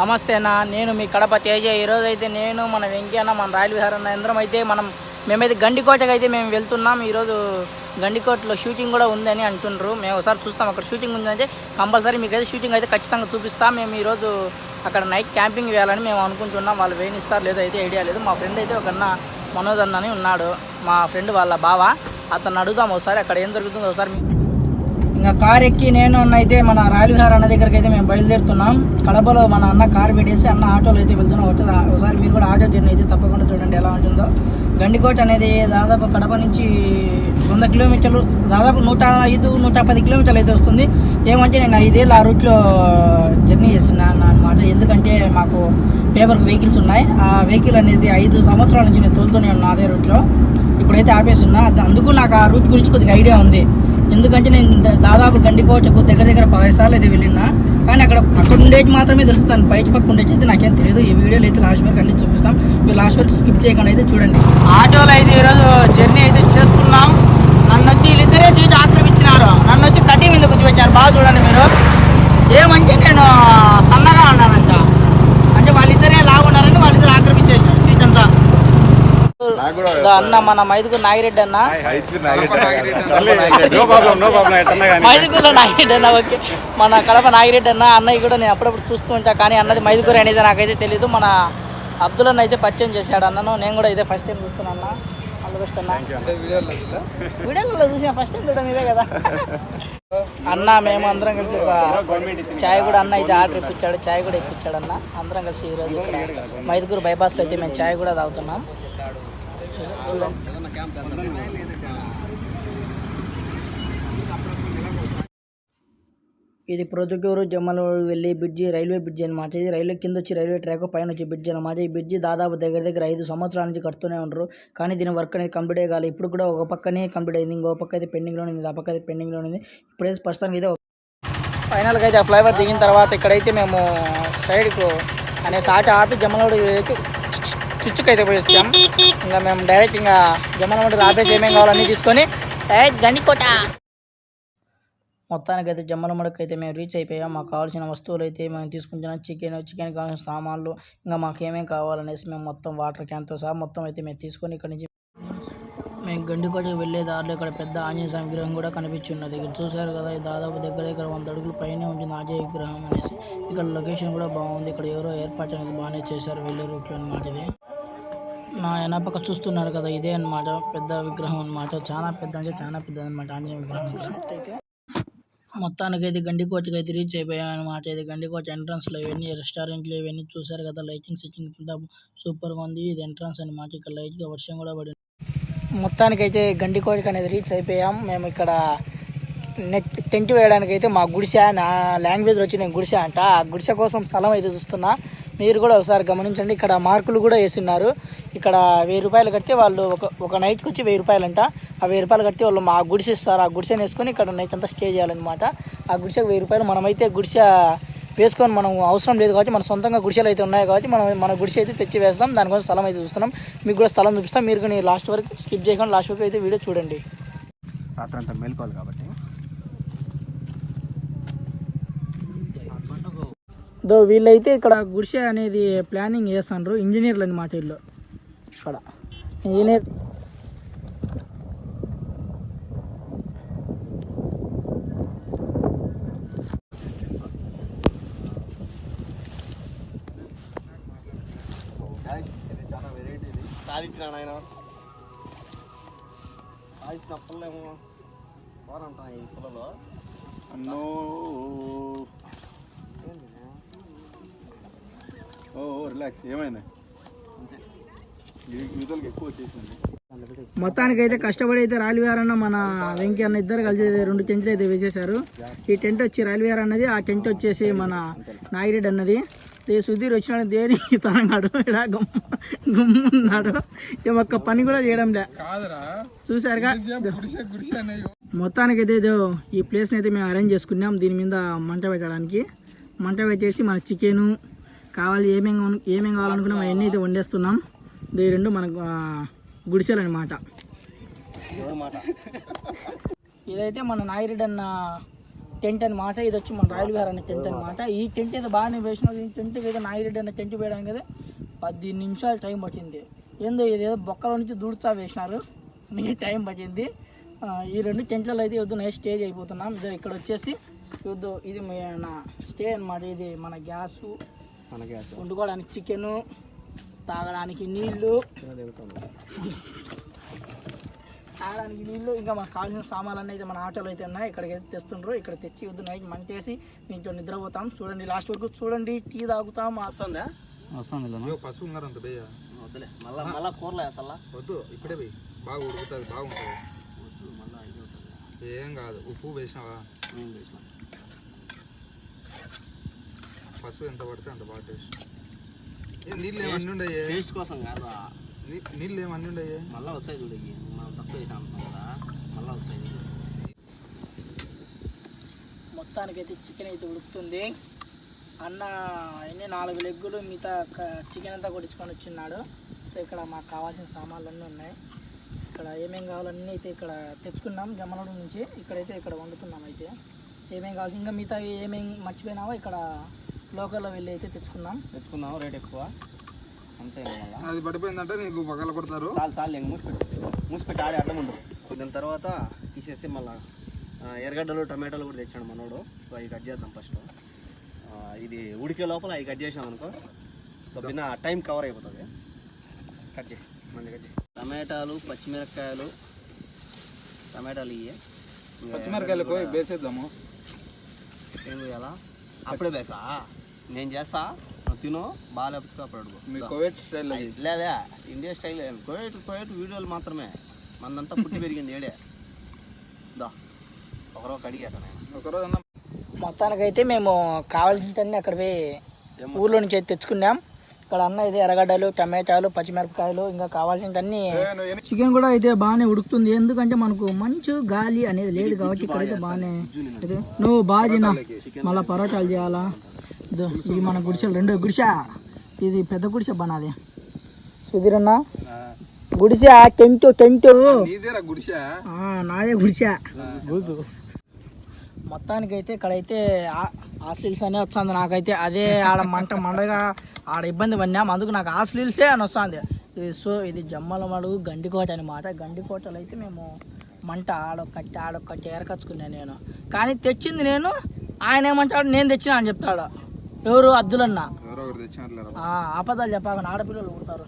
నమస్తేనా నేను మీ కడప తేజ. ఈరోజు అయితే నేను మన వెంకయ్యన మన రాయల విహారన్న అందరం అయితే మనం మేమైతే గండికోటకి అయితే మేము వెళ్తున్నాం. ఈరోజు గండికోటలో షూటింగ్ కూడా ఉందని అంటుండ్రు. మేము ఒకసారి చూస్తాం. అక్కడ షూటింగ్ ఉందంటే కంపల్సరీ మీకు అయితే షూటింగ్ అయితే ఖచ్చితంగా చూపిస్తాం. మేము ఈరోజు అక్కడ నైట్ క్యాంపింగ్ వేయాలని మేము అనుకుంటున్నాం. వాళ్ళు వేణిస్తారు లేదో అయితే ఐడియా లేదు. మా ఫ్రెండ్ అయితే ఒక అన్న మనోజ్ అని ఉన్నాడు. మా ఫ్రెండ్ వాళ్ళ బావ. అతను అడుగుదాం ఒకసారి. అక్కడ ఏం జరుగుతుందో ఒకసారి మీకు ఇంకా కార్ ఎక్కి నేను అన్న అయితే మన రాయల విహార్ అన్న దగ్గరికి అయితే మేము బయలుదేరుతున్నాం. కడపలో మన అన్న కార్ పెట్టేసి అన్న ఆటోలో అయితే వెళ్తున్నాం. వచ్చేది ఒకసారి మీరు కూడా ఆటో జర్నీ అయితే తప్పకుండా చూడండి ఎలా ఉంటుందో. గండికోట అనేది దాదాపు కడప నుంచి వంద కిలోమీటర్లు దాదాపు నూట ఐదు నూట పది కిలోమీటర్లు అయితే వస్తుంది. ఏమంటే నేను ఐదేళ్ళు ఆ రూట్లో జర్నీ చేస్తున్నాను అనమాట ఎందుకంటే మాకు పేపర్కి వెహికల్స్ ఉన్నాయి. ఆ వెహికల్ అనేది ఐదు సంవత్సరాల నుంచి నేను తోలుతూనే ఉన్నాను అదే రూట్లో. ఇప్పుడైతే ఆపేస్తున్నా. అందుకు నాకు ఆ రూట్ గురించి కొద్దిగా ఐడియా ఉంది. ఎందుకంటే నేను దాదాపు దాదాపు గండికోటకు దగ్గర దగ్గర పదహైదు సార్లు అయితే వెళ్ళినా కానీ అక్కడ అక్కడ ఉండేది మాత్రమే తెలుస్తుంది బయట పక్క ఉండేది అయితే నాకేం తెలియదు. ఈ వీడియోలో అయితే లాస్ట్ వరకు అన్ని చూపిస్తాం. మీరు లాస్ట్ వరకు స్కిప్ చేయకుండా అయితే చూడండి. ఆటోలో అయితే ఈరోజు జర్నీ అయితే చేస్తున్నాం నన్ను వచ్చి వీళ్ళిద్దరే సీట్ ఆక్రమించినారు. నన్ను వచ్చి కడ్డీ మీద కూర్చోబెట్టారు. బాగా చూడండి మీరు. ఏమంటే నేను సన్నగా ఉన్నానంట. అంటే వాళ్ళిద్దరే లాగున్నారని వాళ్ళిద్దరు ఆక్రమించేసి సీట్ అంతా నాకు కూడా ఇదో అన్న మన మైదుగు నాగిరెడ్డి అన్న. మైదుగురులో నాగిరెడ్డి అన్న ఓకే. మన కడప నాగిరెడ్డి అన్న అన్నయ్య కూడా నేను అప్పుడప్పుడు చూస్తూ ఉంటా కానీ అన్నది మైదుగురు అనేది నాకైతే తెలియదు మన అబ్దుల్ అన్న అయితే పరిచయం చేశాడు అన్నను. నేను కూడా ఇదే ఫస్ట్ టైం చూస్తున్నా అన్న. ఆల్ బెస్ట్ అన్న వీడియోలో చూసిన? ఫస్ట్ టైం చూడడం ఇదే కదా. అన్న మేము అందరం కలిసి ఒక చాయ్ కూడా అన్న అయితే ఆర్డర్ ఇప్పించాడు చాయ్ కూడా ఇప్పించాడు అన్న. అందరం కలిసి ఈరోజు మైదుగురు బైపాస్లో అయితే మేము చాయ్ కూడా తాగుతున్నాం. ఇది ప్రొద్దుటూరు జమ్మలూరు వెళ్ళి బ్రిడ్జి రైల్వే బ్రిడ్జి అనమాట ఇది. రైల్వే కింద వచ్చి రైల్వే ట్రాక్ పైన వచ్చి బ్రిడ్జి అనమాట ఈ బ్రిడ్జి దాదాపు దగ్గర దగ్గర ఐదు సంవత్సరాల నుంచి కడుతూనే ఉంటారు కానీ దీని వర్క్ అనేది కంప్లీట్ అయ్యాలి ఇప్పుడు కూడా ఒక పక్కనే కంప్లీట్ అయింది. ఇంకో పక్క అయితే పెండింగ్లో ఉంది. ఆ పక్క అయితే పెండింగ్లో ఉంది. ఇప్పుడైతే ప్రస్తుతానికి అయితే ఫైనల్గా అయితే ఆ ఫ్లైఓవర్ దిగిన తర్వాత ఇక్కడైతే మేము సైడ్కు అనేసి ఆట ఆపి జమ్మలవాడి అయితే చుచ్చుకైతే పోయి ఇంకా మేము డైరెక్ట్ ఇంకా జమ్మలవాడి ఆపేసి ఏమేం కావాలన్నీ తీసుకొని డైరెక్ట్ గండికోట. మొత్తానికి అయితే జమ్మలమడకి అయితే మేము రీచ్ అయిపోయాం. మాకు కావాల్సిన వస్తువులు అయితే మేము తీసుకుంటున్నాం. చికెన్ చికెన్ కావాల్సిన సామాన్లు ఇంకా మాకు ఏమేమి కావాలనేసి మేము మొత్తం వాటర్ క్యాన్తో సహా మొత్తం అయితే మేము తీసుకొని ఇక్కడ నుంచి మేము గండికోటకి వెళ్ళే దారిలో ఇక్కడ పెద్ద ఆంజనేయ స్వామి విగ్రహం కూడా కనిపించున్నది ఇక్కడ చూసారు కదా దాదాపు దగ్గర దగ్గర వంద అడుగుల పైనే ఉంటుంది ఆంజనేయ విగ్రహం అనేసి. ఇక్కడ లొకేషన్ కూడా బాగుంది. ఇక్కడ ఎవరో ఏర్పాటు అనేది బాగానే చేశారు. వెళ్ళే రూట్లో అనమాట ఇది నా వెనపక్క చూస్తున్నారు కదా ఇదే అన్నమాట. పెద్ద విగ్రహం అన్నమాట. చాలా పెద్ద అంటే చాలా పెద్ద అనమాట ఆంజనేయ విగ్రహం. చూసినట్టయితే మొత్తానికి అయితే గండికోటకి అయితే రీచ్ అయిపోయాం అనమాట ఇది గండికోట ఎంట్రన్స్లో ఇవన్నీ రెస్టారెంట్లు ఇవన్నీ చూసారు కదా లైటింగ్ సెట్టింగ్ అంతా సూపర్గా ఉంది. ఇది ఎంట్రన్స్ అనమాట ఇక్కడ లైట్గా వర్షం కూడా పడింది. మొత్తానికి అయితే గండికోటకి అనేది రీచ్ అయిపోయాం. మేము ఇక్కడ నెట్ టెంట్ వేయడానికి అయితే మా గుడిసె నా లాంగ్వేజ్ వచ్చి నేను గుడిసె అంట. ఆ గుడిసె కోసం స్థలం అయితే చూస్తున్నా. మీరు కూడా ఒకసారి గమనించండి. ఇక్కడ మార్కులు కూడా వేసిన్నారు. ఇక్కడ వెయ్యి రూపాయలు కడితే వాళ్ళు ఒక ఒక నైట్కి వచ్చి వెయ్యి రూపాయలు అంట ఆ వెయ్యి రూపాయలు కడితే వాళ్ళు మా గుడిసె ఇస్తారు. ఆ గుడిసెని వేసుకొని ఇక్కడ నైట్ అంతా స్టే చేయాలన్నమాట. ఆ గుడిసెకి వెయ్యి రూపాయలు మనమైతే గుడిసె వేసుకొని మనం అవసరం లేదు కాబట్టి మన సొంతంగా గుడిసెలు అయితే ఉన్నాయి కాబట్టి మనం మన గుడిసె అయితే తెచ్చి వేస్తాం. దానికోసం స్థలం అయితే చూస్తున్నాం. మీకు కూడా స్థలం చూపిస్తాం. మీరు కానీ లాస్ట్ వరకు స్కిప్ చేయకుండా లాస్ట్ వరకు అయితే వీడియో చూడండి. రాత్రి అంతా మేల్కోవాలి కాబట్టి. దో వీళ్ళైతే ఇక్కడ గుడిసె అనేది ప్లానింగ్ చేస్తున్నారు ఇంజనీర్లు అనమాట వీళ్ళు ఇక్కడ ఇంజనీర్ చాలా వెరైటీ ఇది. సాధించిన ఆయన సాధించిన పుల్లేమో బాగుంటా ఈ పుల్లలో. అన్నో. ఓ రిలాక్స్ ఏమైంది? యూజువల్గా ఎక్కువ వచ్చేసింది. మొత్తానికి అయితే కష్టపడి అయితే రైల్వేర్ అన్న మన వెంకీ అన్న ఇద్దరు కలిసి రెండు టెంట్లు అయితే వేసేశారు. ఈ టెంట్ వచ్చి రైల్వేర్ అన్నది ఆ టెంట్ వచ్చేసి మన నాగిరెడ్డి అన్నది. ఈ సుధీర్ వచ్చినాడు దేని తనగాడు. ఇలా గుమ్మ గుమ్మున్నాడు ఈ ఒక్క పని కూడా చేయడం లే. చూసారుగా మొత్తానికి అయితే ఇదో ఈ ప్లేస్ అయితే మేము అరేంజ్ చేసుకున్నాం. దీని మీద మంట పెట్టడానికి. మంట పెట్టేసి మన చికెను కావాలి ఏమేమి ఏమేమి కావాలనుకున్నాం అవన్నీ అయితే వండేస్తున్నాం. ఇది రెండు మనకు గుడిసెలు అనమాట ఇదైతే మన నాగిరెడ్డి అన్న టెంట్ అనమాట ఇది వచ్చి మన రాయల్ గారు అన్న టెంట్ అనమాట ఈ టెంట్ అయితే బాగానే వేసినాం. ఈ టెంట్కి అయితే నాగిరెడ్డి అన్న టెంట్ వేయడానికి అయితే పది నిమిషాలు టైం పట్టింది. ఏందో ఇదేదో బొక్కలో నుంచి దూడుతా వేసినారు. నీకు టైం పట్టింది. ఈ రెండు టెంట్లలో అయితే వద్దు నైట్ స్టేజ్ అయిపోతున్నాం ఇదో ఇక్కడ వచ్చేసి వద్దు ఇది మన స్టే అనమాట ఇది మన గ్యాసు మన గ్యాస్. వండుకోవడానికి చికెను తాగడానికి నీళ్ళు. తాగడానికి నీళ్ళు ఇంకా మనకు కావాల్సిన సామాన్లు అయితే మన ఆటోలో అయితే ఉన్నాయి. ఇక్కడికి అయితే తెస్తుండ్రు. ఇక్కడ తెచ్చి వద్దు నైట్ మంటేసి దీంట్లో నిద్రపోతాం. చూడండి లాస్ట్ వరకు చూడండి టీ తాగుతాం. వస్తుందా? అయ్యో పసుపు ఉన్నారు అంత బేయ వద్దులే మళ్ళా మళ్ళా కూరలే అసలు. వద్దు ఇప్పుడే పోయి. బాగా ఉడుకుతుంది బాగుంటుంది. ఏం కాదు ఉప్పు వేసినావా? పసుపు ఎంత పడితే అంత బాగా టేస్ట్ ఏ నీళ్ళు ఏమన్నీ ఉండయి? టేస్ట్ కోసం కాదు నీళ్ళు ఏమన్నీ ఉండయి? మళ్ళా వస్తాయి చూడు. మనం తక్కువ వేసాం కదా మళ్ళా వస్తాయి చూడు. మొత్తానికి అయితే చికెన్ అయితే ఉడుకుతుంది. అన్న ఎన్ని నాలుగు లెగ్గులు మిగతా చికెన్ అంతా కొట్టించుకొని వచ్చిన్నాడు. సో ఇక్కడ మాకు కావాల్సిన సామాన్లు అన్నీ ఉన్నాయి. ఇక్కడ ఏమేం కావాలన్నీ అయితే ఇక్కడ తెచ్చుకున్నాం జమ్మలూరు నుంచి. ఇక్కడైతే ఇక్కడ వండుతున్నాం అయితే. ఏమేం కావాలి ఇంకా మిగతా ఏమేం మర్చిపోయినావో? ఇక్కడ లోకల్లో వెళ్ళి అయితే తెచ్చుకున్నాం తెచ్చుకుందాం రేట్ ఎక్కువ. అంతే మళ్ళా. అది పడిపోయిందంటే నీకు పగల కొడతారు. చాలు చాలు మూసిపెట్టు మూసిపెట్టి ఆడే అడ్డం ఉండు. దాని తర్వాత తీసేసి మళ్ళా ఎర్రగడ్డలు టమాటాలు కూడా తెచ్చాడు మనోడు. సో అవి కట్ చేద్దాం ఫస్ట్ ఇది ఉడికే లోపల అవి కట్ చేసాం అనుకో. సో భిన్న టైం కవర్ అయిపోతుంది. కట్ చేయి మంది కట్ చేయి. టమాటాలు పచ్చిమిరపకాయలు టమాటాలు ఇవి పచ్చిమిరకాయలు పోయి వేసేద్దాము ఏం చేయాలా? అప్పుడే వేసా నేను చేస్తా. నువ్వు తిను బాగా లేకపోతే అప్పుడు అడుగు మీ కోవిడ్ స్టైల్ లేదా ఇండియా స్టైల్ కోయట్ కోయట్ వీడియోలు మాత్రమే. మనంతా పుట్టి పెరిగింది ఏడే దా ఒకరో కడిగాక ఒకరోజు అన్న మొత్తానికైతే మేము కావాల్సినవన్నీ అక్కడ పోయి ఊర్లో నుంచి అయితే తెచ్చుకున్నాం. ఇక్కడ అన్న ఇది ఎర్రగడ్డలు టమాటాలు పచ్చిమిరపకాయలు ఇంకా కావాల్సినవన్నీ చికెన్ కూడా అయితే బాగానే ఉడుకుతుంది. ఎందుకంటే మనకు మంచు గాలి అనేది లేదు కాబట్టి ఇక్కడైతే బాగానే నువ్వు బాగా తినా. మళ్ళీ పరోటాలు చేయాలా? ఇదో ఇవి మన గుడిసెలు రెండు గుడిసె. ఇది పెద్ద గుడిసె బానాది సుధీర్ అన్న గుడిసె టెంట్ టెంట్. నాదే గుడిసా. మొత్తానికైతే ఇక్కడైతే హాస్టల్స్ అనే వస్తుంది నాకైతే. అదే ఆడ మంట మండగా ఆడ ఇబ్బంది పడినాం అందుకు నాకు హాస్టల్సే అని వస్తుంది. ఇది సో ఇది జమ్మల మడుగు గండికోట అనమాట గండికోటలో అయితే మేము మంట ఆడొక్కటి ఆడొక్కటి ఏరకచ్చుకున్నాను నేను. కానీ తెచ్చింది నేను. ఆయన ఏమంటాడు? నేను తెచ్చినా అని చెప్తాడు. ఎవరు? ఆ, ఆపదాలు చెప్పకుండా ఆడపిల్లలు పుడతారు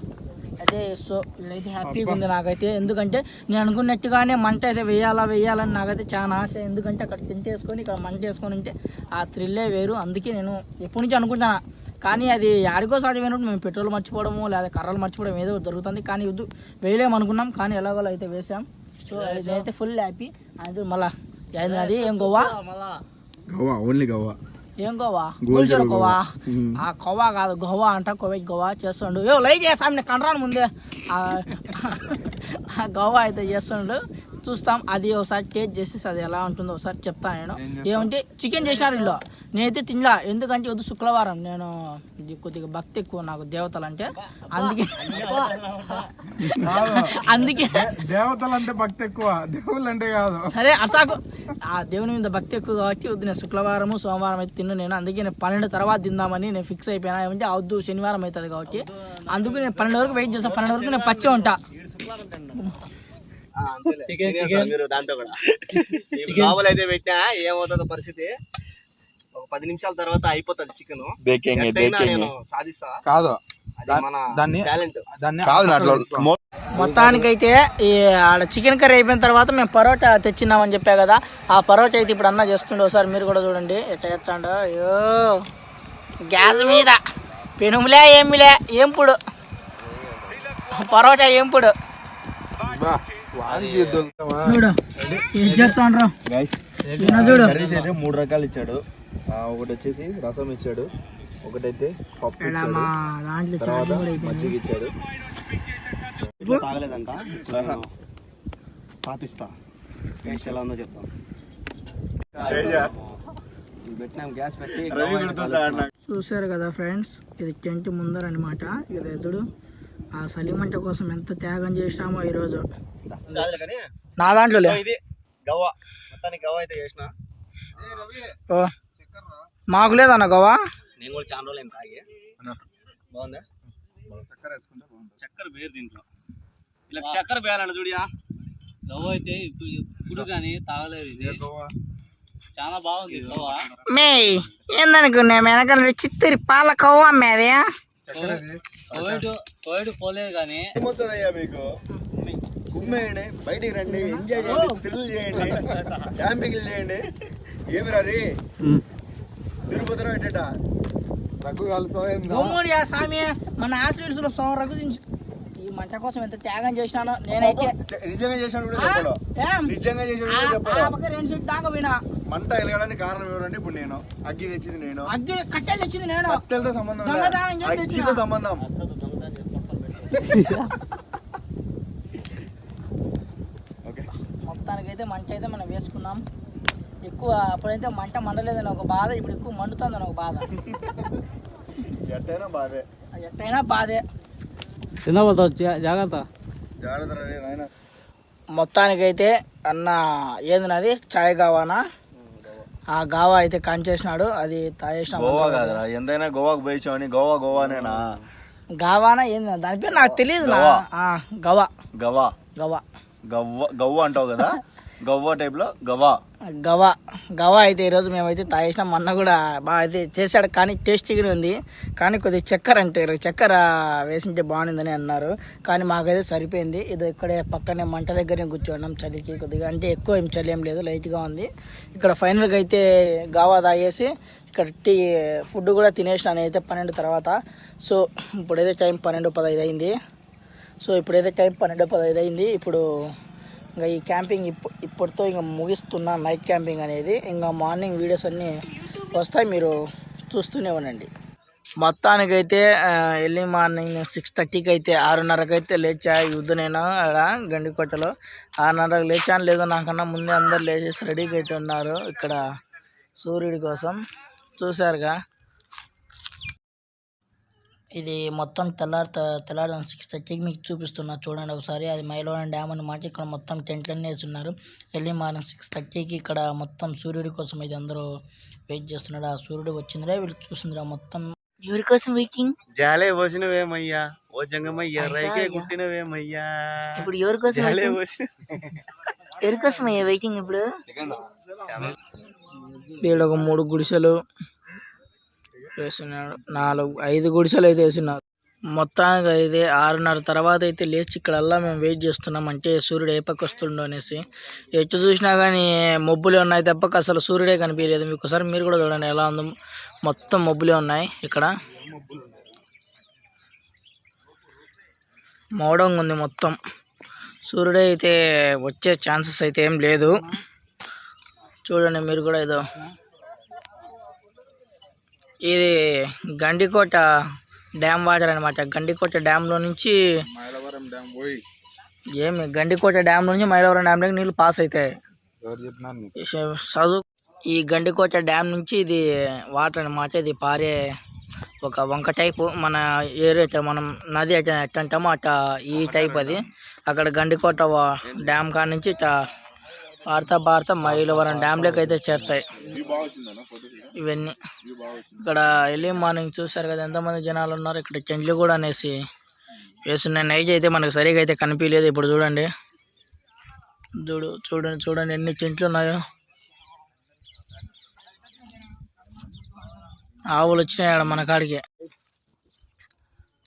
అదే సో వీళ్ళైతే హ్యాపీగా ఉంది నాకైతే. ఎందుకంటే నేను అనుకున్నట్టుగానే మంట అయితే వేయాలా వేయాలని నాకైతే చాలా ఆశ. ఎందుకంటే అక్కడ తింటేసుకొని ఇక్కడ మంట వేసుకొని ఉంటే ఆ థ్రిల్లే వేరు. అందుకే నేను ఎప్పటి నుంచి అనుకుంటాను కానీ అది ఆడికో సాటి పోయినప్పుడు మేము పెట్రోల్ మర్చిపోవడము లేదా కర్రలు మర్చిపోవడం ఏదో జరుగుతుంది. కానీ వద్దు వేయలేము అనుకున్నాం. కానీ ఎలాగోలా అయితే వేసాం సో నేనైతే ఫుల్ హ్యాపీ అది మళ్ళా. అది ఏం గోవా? గవ్వా ఓన్లీ గవ్వా ఏం గోవా? గోల్చూర గోవా? ఆ గోవా కాదు గోవా అంట కోవిడ్ గోవా చేస్తుండు. ఏ లై చేస్తాం నేను కండ్రాను ముందే. ఆ ఆ గోవా అయితే చేస్తుండు. చూస్తాం అది ఒకసారి టేస్ట్ చేసి అది ఎలా ఉంటుందో ఒకసారి చెప్తాను నేను. ఏమంటే చికెన్ చేశారు వీళ్ళు నేనైతే తినలా. ఎందుకంటే వద్దు శుక్రవారం నేను ఇది కొద్దిగా భక్తి ఎక్కువ నాకు దేవతలు అంటే అందుకే అందుకే దేవతలు అంటే భక్తి ఎక్కువ. దేవుళ్ళు అంటే కాదు. సరే అసాకు. ఆ దేవుని మీద భక్తి ఎక్కువ కాబట్టి వద్దు నేను శుక్రవారము సోమవారం అయితే తిన్ను. నేను అందుకే నేను పన్నెండు తర్వాత తిందామని నేను ఫిక్స్ అయిపోయినా. ఏమంటే అవద్దు శనివారం అవుతుంది కాబట్టి. అందుకు నేను పన్నెండు వరకు వెయిట్ చేస్తాను పన్నెండు వరకు నేను పచ్చే ఉంటా. చికెన్ చికెన్ మీరు దాంతో కూడా. ఈ లోపల అయితే పెట్టినా ఏమవుతుందో పరిస్థితి? ఒక పది నిమిషాల తర్వాత అయిపోతుంది చికెన్. ఎట్టయినా నేను సాధిస్తా. కాదు. దాన్ని- దాన్ని మొత్తానికైతే ఈ ఆడ చికెన్ కర్రీ అయిపోయిన తర్వాత మేము పరోటా తెచ్చినామని చెప్పా కదా. ఆ పరోటా అయితే ఇప్పుడు అన్న చేస్తుండే. ఒకసారి మీరు కూడా చూడండి. ఎట్లా చేస్తాడో. అయ్యో. గ్యాస్ మీద. పెనుములే ఏమిలే ఏంపుడు. పరోటా ఏంపుడు. చూడు. చూడు. మూడు రకాలు ఇచ్చాడు. ఒకటి వచ్చేసి రసం ఇచ్చాడు. ఒకటైతే పప్పు ఇక్కడ మా దాంట్లో తర్వాత మజ్జిగ ఇచ్చాడు. తాగలేదంట. పాపిస్తా. టేస్ట్ ఎలా ఉందో చెప్తాం. పెట్టినాం గ్యాస్ పెట్టి చూసారు కదా ఫ్రెండ్స్ ఇది టెంట్ ముందర అనమాట ఇది ఎదుడు ఆ సలిమంట కోసం ఎంత త్యాగం చేసినామో ఈరోజు. నా దాంట్లో ఇది గవ్వ. మొత్తానికి గవ్వ అయితే చేసిన. ఓ. మాకు లేదన్న గోవా నేను కూడా చాలా రోజులు ఏం తాగి బాగుందా? చక్కెర వేసుకుంటే బాగుంటుంది చక్కెర వేరు దీంట్లో. ఇలా చక్కెర వేయాలంట చూడియా గవ్వ అయితే ఇప్పుడు ఇప్పుడు కానీ తాగలేదు ఇది. గోవా చాలా బాగుంది గవ్వ. మే ఏందనుకున్నా వెనకాల చిత్తూరి పాల కవ్వ ఇది? కోవిడ్ కోవిడ్ పోలేదు కానీ. ఏమొస్తుందయ్యా మీకు? గుమ్మేయండి బయటికి రండి ఎంజాయ్ చేయండి థ్రిల్ చేయండి క్యాంపింగ్ చేయండి. ఏమి రీ తిరుపతిలో ఎట్టేట రఘు ఆ స్వామి మన ఆశ్రయించిన సోమ రఘుదించు ఈ మంట కోసం ఎంత త్యాగం చేసినానో నేనైతే నిజంగా చేశాడు కూడా? చెప్పాడు ఏం? నిజంగా చేశాడు ఆ- కూడా చెప్పాడు పక్క రెండు దాకా పోయినా. మంట వెలగడానికి కారణం ఎవరంటే ఇప్పుడు నేను. అగ్గి తెచ్చింది నేను. అగ్గి కట్టెలు వచ్చింది నేను. కట్టెలతో సంబంధం అగ్గితో. సంబంధం. ఓకే మొత్తానికైతే మంట అయితే మనం వేసుకున్నాం. ఎక్కువ అప్పుడైతే మంట మండలేదని ఒక బాధ ఇప్పుడు ఎక్కువ మండుతుందని ఒక బాధ. ఎట్టైనా బాధే. ఎట్టయినా బాధే. తినబోతావు జాగ్రత్త. జాగ్రత్త మొత్తానికైతే అన్న ఏంది నాది? చాయ్ గావానా? ఆ గావా అయితే కాంచేసినాడు అది తాగేసిన గోవా కాదురా. ఎంతైనా గోవాకు పోయించామని గోవా గోవానేనా? గావానా ఏంది దాని పేరు నాకు తెలియదు నా. గవా. ఆ, గవా గవా గవా గవ్వ. గవ్వ అంటావు కదా? గవ్వ టైప్లో? గవా గవా గవా అయితే ఈరోజు మేమైతే తాగేసినాం. అన్న కూడా బాగా అయితే చేశాడు కానీ టేస్టీగానే ఉంది. కానీ కొద్దిగా చక్కెర అంటే చక్కెర వేసింటే బాగుందని అన్నారు. కానీ మాకైతే సరిపోయింది. ఇది ఇక్కడే పక్కనే మంట దగ్గరే కూర్చోన్నాం చలికి కొద్దిగా. అంటే ఎక్కువ ఏం చలి ఏం లేదు లైట్గా ఉంది. ఇక్కడ ఫైనల్గా అయితే గవా తాగేసి ఇక్కడ టీ ఫుడ్ కూడా తినేసిన అయితే పన్నెండు తర్వాత. సో ఇప్పుడైతే టైం పన్నెండు పదహైదు అయింది. సో ఇప్పుడైతే టైం పన్నెండు పదహైదు అయింది. ఇప్పుడు ఇంకా ఈ క్యాంపింగ్ ఇప్పు ఇప్పటితో ఇంకా ముగిస్తున్నా. నైట్ క్యాంపింగ్ అనేది. ఇంకా మార్నింగ్ వీడియోస్ అన్నీ వస్తాయి. మీరు చూస్తూనే ఉండండి. మొత్తానికైతే ఎర్లీ మార్నింగ్ సిక్స్ థర్టీకి అయితే ఆరున్నరకి అయితే లేచా యుద్ధ నేను ఆడ గండికోటలో. ఆరున్నరకు లేచాను. లేదో నాకన్నా ముందే అందరు లేచేసి రెడీగా అయితే ఉన్నారు. ఇక్కడ సూర్యుడి కోసం. చూశారుగా. ఇది మొత్తం తెల్లారి తెల్లారి సిక్స్ థర్టీకి మీకు చూపిస్తున్నా. చూడండి ఒకసారి అది మైలోని డ్యామ్ అన్నమాట ఇక్కడ మొత్తం టెంట్లన్నీ వేస్తున్నారు ఎర్లీ మార్నింగ్ సిక్స్ థర్టీకి ఇక్కడ మొత్తం సూర్యుడి కోసం అయితే అందరూ వెయిట్ చేస్తున్నాడు ఆ సూర్యుడు వచ్చిందిరా వీళ్ళు చూసిందిరా మొత్తం. ఎవరి కోసం వెయిటింగ్? జాలే పోసినవేమయ్యా? ఓ జంగమయ్యా రైకే కుట్టినవేమయ్యా? ఇప్పుడు ఎవరి కోసం జాలే waiting? పోసిన ఎవరి కోసం అయ్యా వెయిటింగ్ ఇప్పుడు? వీళ్ళు ఒక మూడు గుడిసెలు వేస్తున్నాడు నాలుగు ఐదు గుడిసెలు అయితే వేస్తున్నారు మొత్తానికి అయితే ఆరున్నర తర్వాత అయితే లేచి ఇక్కడల్లా మేము వెయిట్ చేస్తున్నాం. అంటే సూర్యుడు ఏ పక్క వస్తుండో అనేసి. ఎటు చూసినా కానీ మబ్బులే ఉన్నాయి తప్పక. అసలు సూర్యుడే కనిపించలేదు. మీకు ఒకసారి మీరు కూడా చూడండి ఎలా ఉందో. మొత్తం మబ్బులే ఉన్నాయి ఇక్కడ. మోడంగా ఉంది మొత్తం. సూర్యుడే అయితే వచ్చే ఛాన్సెస్ అయితే ఏం లేదు. చూడండి మీరు కూడా ఏదో ఇది గండికోట డ్యామ్ వాటర్ అనమాట గండికోట డ్యామ్లో నుంచి డ్యామ్ ఏమి? గండికోట డ్యామ్ నుంచి మైలవరం డ్యామ్లోకి నీళ్ళు పాస్ అవుతాయి. చదువు ఈ గండికోట డ్యామ్ నుంచి ఇది వాటర్ అనమాట ఇది పారే ఒక వంక టైపు. మన ఏరియా మనం నది ఎట్ట ఎట్ట అంటామో అట్ట ఈ టైప్ అది. అక్కడ గండికోట డ్యామ్ కాడ నుంచి ఇట్ట భారత మైలవరం డ్యామ్లోకి అయితే చేరుతాయి. ఇవన్నీ. ఇక్కడ ఎర్లీ మార్నింగ్ చూసారు కదా ఎంతమంది జనాలు ఉన్నారు? ఇక్కడ చెండ్లు కూడా అనేసి వేస్తున్నాయి. నైట్ అయితే మనకు సరిగా అయితే కనిపించలేదు. ఇప్పుడు చూడండి. చూడు చూడండి చూడండి ఎన్ని చెంట్లు ఉన్నాయో. ఆవులు వచ్చినాయి ఆడ మన కాడికి.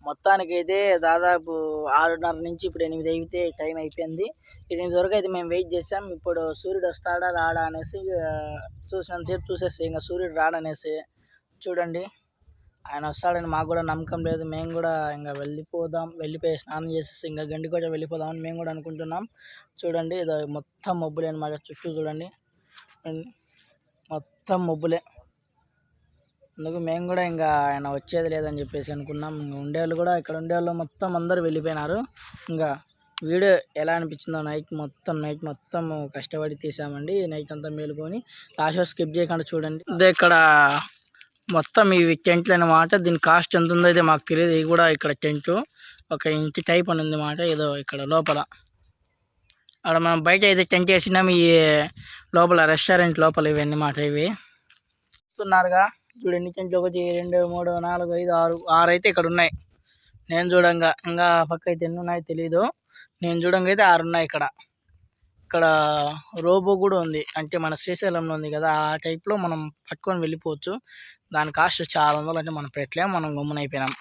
మొత్తానికి అయితే దాదాపు ఆరున్నర నుంచి ఇప్పుడు ఎనిమిది అయితే టైం అయిపోయింది. ఎనిమిది వరకు అయితే మేము వెయిట్ చేసాం. ఇప్పుడు సూర్యుడు వస్తాడా రాడా అనేసి చూసినంతసేపు చూసేసి ఇంకా సూర్యుడు రాడనేసి చూడండి. ఆయన వస్తాడని మాకు కూడా నమ్మకం లేదు. మేము కూడా ఇంకా వెళ్ళిపోదాం వెళ్ళిపోయి స్నానం చేసేసి ఇంకా గండికోట వెళ్ళిపోదామని మేము కూడా అనుకుంటున్నాం. చూడండి ఇది మొత్తం మబ్బులే అనమాట చుట్టూ చూడండి. మొత్తం మబ్బులే. అందుకు మేము కూడా ఇంకా ఆయన వచ్చేది లేదని చెప్పేసి అనుకున్నాం. ఇంకా ఉండేవాళ్ళు కూడా ఇక్కడ ఉండేవాళ్ళు మొత్తం అందరూ వెళ్ళిపోయినారు. ఇంకా వీడియో ఎలా అనిపించిందో నైట్ మొత్తం నైట్ మొత్తం కష్టపడి తీసామండి. నైట్ అంతా మేలుకొని లాస్ట్ వరకు స్కిప్ చేయకుండా చూడండి. ఇదే ఇక్కడ మొత్తం ఇవి టెంట్లు అన్నమాట. దీని కాస్ట్ ఎంత ఉందో అయితే మాకు తెలియదు. ఇది కూడా ఇక్కడ టెంట్. ఒక ఇంటి టైప్ అని ఉంది మాట ఏదో ఇక్కడ లోపల. అక్కడ మనం బయట అయితే టెంట్ వేసినాం. ఈ లోపల రెస్టారెంట్ లోపల ఇవన్నీ మాట ఇవి. చూస్తున్నారుగా. చూడు ఎన్ని ఒకటి రెండు మూడు నాలుగు ఐదు ఆరు ఆరు అయితే ఇక్కడ ఉన్నాయి. నేను చూడంగా ఇంకా పక్క అయితే ఎన్ని ఉన్నాయో తెలీదు. నేను చూడంగా అయితే ఆరు ఉన్నాయి ఇక్కడ. ఇక్కడ రోబో కూడా ఉంది. అంటే మన శ్రీశైలంలో ఉంది కదా ఆ టైప్లో మనం పట్టుకొని వెళ్ళిపోవచ్చు. దాని కాస్ట్ చాలా వందలు అంటే మనం పెట్టలేము మనం గమ్మునైపోయినాం